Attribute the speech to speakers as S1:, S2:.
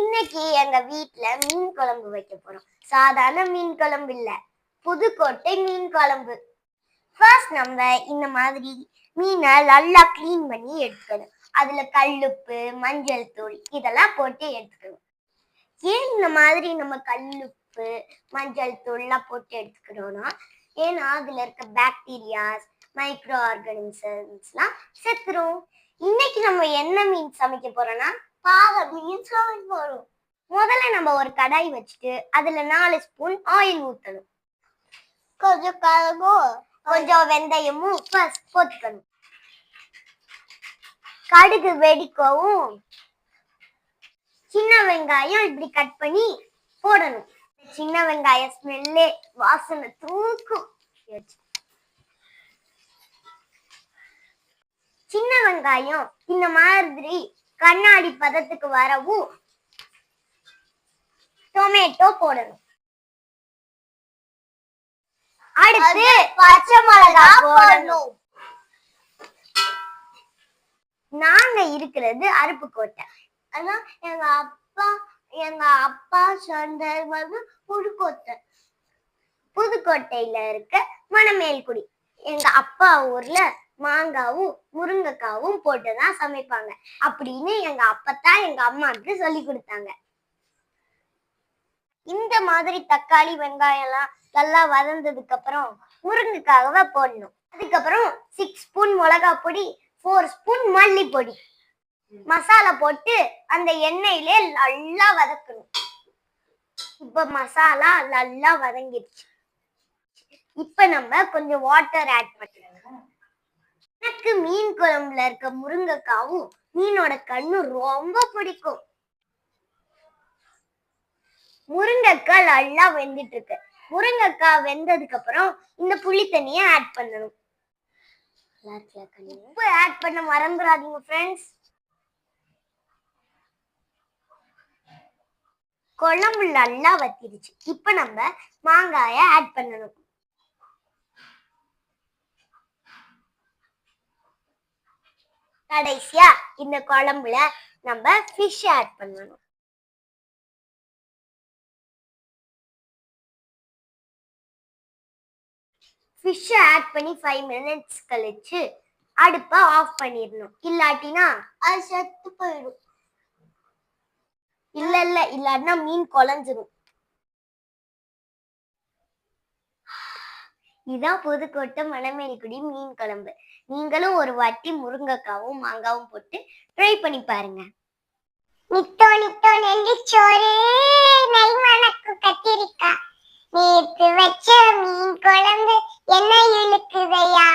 S1: இன்னைக்கு எங்க வீட்டுல மீன் குழம்பு வைக்க போறோம். சாதாரண மீன் குழம்பு இல்ல. புதுக்கோட்டை மீன் குழம்பு. ஃபர்ஸ்ட் நம்ம இந்த மாதிரி மீனை நல்லா க்ளீன் பண்ணி எடுத்துக்கணும். அதுல கல்லுப்பு மஞ்சள் தூள் இதெல்லாம் போட்டு எடுத்துக்கணும். ஏன் இந்த மாதிரி நம்ம கல்லுப்பு மஞ்சள் தூள்லாம் போட்டு எடுத்துக்கிறோம்னா ஏன்னா அதுல இருக்க பாக்டீரியாஸ் மைக்ரோ ஆர்கானிசம்ஸ்லாம் செத்துரும். இன்னைக்கு நம்ம என்ன மீன் சமைக்க போறோம்னா பாறை மீன் சமைக்க போறோம். முதல்ல நம்ம ஒரு கடாய் வச்சுட்டு அதுல நாலு ஸ்பூன் ஆயில் ஊத்தணும். கொஞ்சம் கருகும் கொஞ்சம் வெந்தயமும் ஃபர்ஸ்ட் போட்டுக்கணும் கடுகு வெடிக்கவும் சின்ன வெங்காயம் இப்படி கட் பண்ணி போடணும். சின்ன வெங்காய ஸ்மெல்லே வாசனை தூக்கும். வெங்காயம் இந்த மாதிரி கண்ணாடி பதத்துக்கு வரவும் டொமேட்டோ போடணும். அடுத்து பச்சை மிளகா போடணும். நாங்க இருக்கிறது அருப்புக்கோட்டை ஆனா எங்க அப்பா எங்க அப்பா வந்து புதுக்கோட்டை புதுக்கோட்டையில இருக்க மணமேல்குடி. எங்க அப்பா ஊர்ல மாங்காவும் முருங்கைக்காவும் போட்டுதான் சமைப்பாங்க. அப்படின்னு எங்க அப்பத்தான் எங்க அம்மாவுக்கு சொல்லி கொடுத்தாங்க. இந்த மாதிரி தக்காளி வெங்காயம் எல்லாம் நல்லா வதந்ததுக்கு அப்புறம் முருங்கைக்காகவே போடணும். அதுக்கப்புறம் சிக்ஸ் ஸ்பூன் மிளகா பொடி ஃபோர் ஸ்பூன் மல்லி பொடி மசாலா போட்டு அந்த எண்ணெயிலே நல்லா வதக்கணும். இப்ப மசாலா நல்லா வதங்கிடுச்சு. இப்ப நம்ம கொஞ்சம் வாட்டர் ஆட் பண்ணலாம். எனக்கு மீன் குழம்புல இருக்க முருங்கைக்காவும் மீனோட கண்ணும் ரொம்ப பிடிக்கும். முருங்கைக்காய் நல்லா வெந்துட்டு இருக்கு முருங்கைக்காய் வெந்ததுக்கு அப்புறம் இந்த புளி தண்ணிய ஆட் பண்ணணும். உப்பு ஆட் பண்ண மறந்துடாதீங்க ஃப்ரெண்ட்ஸ் குழம்பு நல்லா வத்திடுச்சு இப்ப நம்ம மாங்காய ஆட் பண்ணணும். கடைசியா இந்த குழம்புல நம்ம ஃபிஷ் ஆட் பண்ணணும். ஃபிஷ்ஷை ஆட் பண்ணி ஃபைவ் மினிட்ஸ் கழிச்சு அடுப்பை ஆஃப் பண்ணிடணும். இல்லாட்டினா அது செத்து போயிடும். இல்ல இல்ல இல்லாட்டினா மீன் குழஞ்சிரும். இதான் புதுக்கோட்டை மணமேல்குடி மீன் குழம்பு. நீங்களும் ஒரு வாட்டி முருங்கைக்காவும் மாங்காவும் போட்டு ட்ரை பண்ணி பாருங்க. நித்தோ நித்தோ நெல்லிச்சோறு நெய் மணக்கு கத்திரிக்காய். நேற்று வச்ச மீன் குழம்பு என்ன இழுக்குதையா?